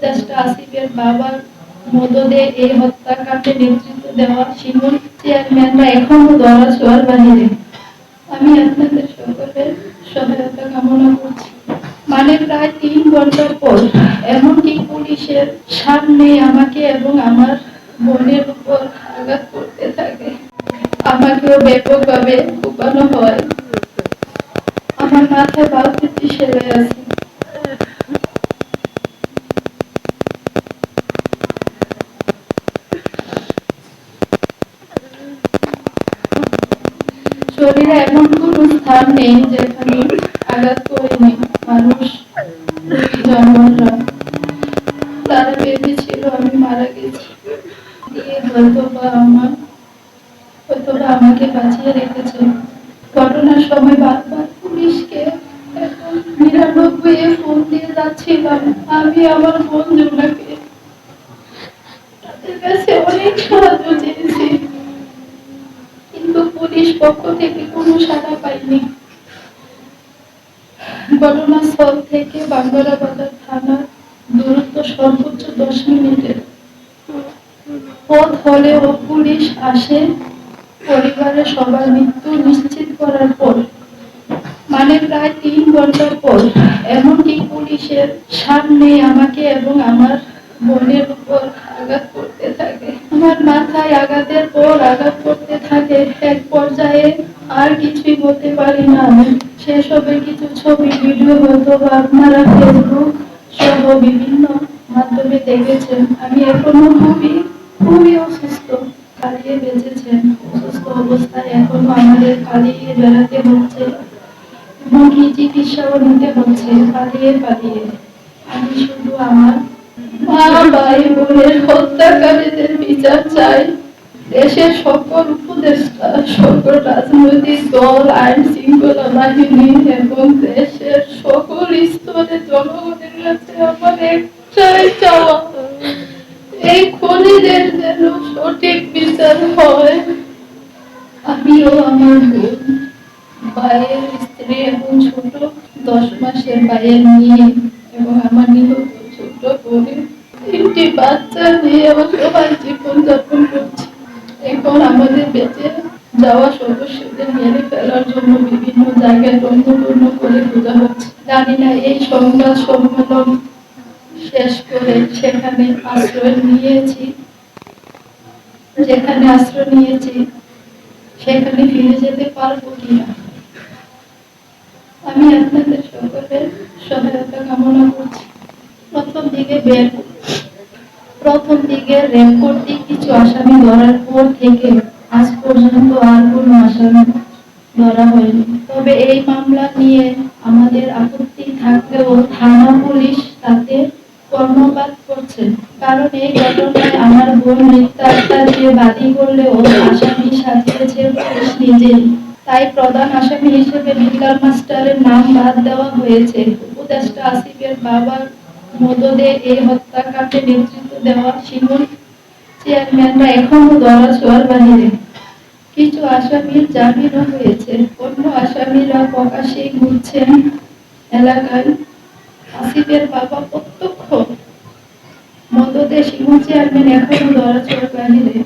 উপদেষ্টা আসিফের বাবার মদদে এই হত্যাকাণ্ডে নেতৃত্ব দেওয়া শিমুল চেয়ারম্যানরা এখনও বাহিরে আমি আপনাদের সকলের সহায়তা কামনা করছি। মানে প্রায় তিন ঘণ্টার পর, এমনকি পুলিশের সামনে আমাকে এবং আমার বোনের উপর আঘাত করতে থাকে। আমাকেও ব্যাপকভাবে কুপানো হয়। আমার মাথায় বালতিটি সেলাই আছে। শরীরে এমন কোন স্থান নেই যেখানে আঘাত করেনি মানুষ আমি মারা গেছি। দিয়ে হয়তো বা আমার হয়তো বা আমাকে বাঁচিয়ে রেখেছে। ঘটনার সময় বারবার পুলিশকে নিরানব্বই ফোন দিয়ে যাচ্ছিলাম। আমি আমার বোন জোনাকে পক্ষ থেকে কোনো সাড়া পাইনি। ঘটনাস্থল থেকে বাঙ্গারা বাজার থানার দূরত্ব সর্বোচ্চ দশ মিনিটের। পথ হলেও পুলিশ আসে পরিবারের সবার মৃত্যু নিশ্চিত করার পর। মানে প্রায় তিন ঘণ্টার পর। এমনকি পুলিশের সামনে আমাকে এবং আমার বোনের উপর আঘাত করতে থাকে। আমার মাথায় আঘাতের পর আঘাত করতে বলতে পারি না। সেসবের কিছু ছবি, ভিডিও হয়তো বা আপনারা ফেসবুক সহ বিভিন্ন মাধ্যমে দেখেছেন। আমি এখনও খুবই খুবই অসুস্থ পালিয়ে বেঁচেছেন। অসুস্থ অবস্থায় এখনও আমাদের পালিয়ে বেড়াতে হচ্ছে। এবং কি চিকিৎসাও নিতে হচ্ছে, পালিয়ে পালিয়ে। আমি শুধু আমার মা ভাই বোনের হত্যাকারীদের বিচার চাই। দেশের সকল উপদেষ্টা, সকল রাজনৈতিক দল, আইন শৃঙ্খলা বাহিনী এবং দেশের সকল স্তরের জনগণের কাছে আমার একটাই চাওয়া, এই খুনিদের যেন সঠিক বিচার হয়। আমিও আমার বোন, ভাইয়ের স্ত্রী এবং ছোট, দশ মাসের ভাইয়ের মেয়ে এবং আমার নিহত ছোট বোনের তিনটি বাচ্চা নিয়ে অসহায় জীবন যাপন করছি। এখন আমাদের বেঁচে যাওয়া সদস্যদের মেরে ফেলার জন্য বিভিন্ন জায়গায় রঙ্গপূর্ণ করে খোঁজা হচ্ছে। জানি না এই সংবাদ সম্মেলন শেষ করে সেখানে আশ্রয় নিয়েছি। যেখানে আশ্রয় নিয়েছি, সেখানে ফিরে যেতে পারব কিনা? আমি আপনাদের সকলের সহায়তা কামনা করছি। প্রথম দিকে বের প্রথম দিকে কিছু আসামি ধরার পর থেকে আজ পর্যন্ত আর কোনো আসামি ধরা হয়নি। তবে এই মামলা নিয়ে আমাদের আপত্তি থাকলেও থানা পুলিশ তাতে কর্ণপাত করছে। কারণ এই ঘটনায় আমার বোন মিথ্যাচার দিয়ে বাদী করলেও আসামি সাজিয়েছে পুলিশ নিজেই। তাই প্রধান আসামি হিসেবে বিল্লাল মাস্টারের নাম বাদ দেওয়া হয়েছে। উপদেষ্টা আসিফের বাবার মদদে এই হত্যাকাণ্ডে নেতৃত্ব দেওয়া শিমুল চেয়ারম্যানরা এখনও ধরা ছোঁয়ার বাহিরে কিছু আসামির জামিনও হয়েছে। অন্য আসামিরা প্রকাশ্যে ঘুরছেন এলাকায়। আসিফের বাবা প্রত্যক্ষ মদদে সিংহ চেয়ারম্যান এখনও ধরা ছোঁয়ার বাহিরে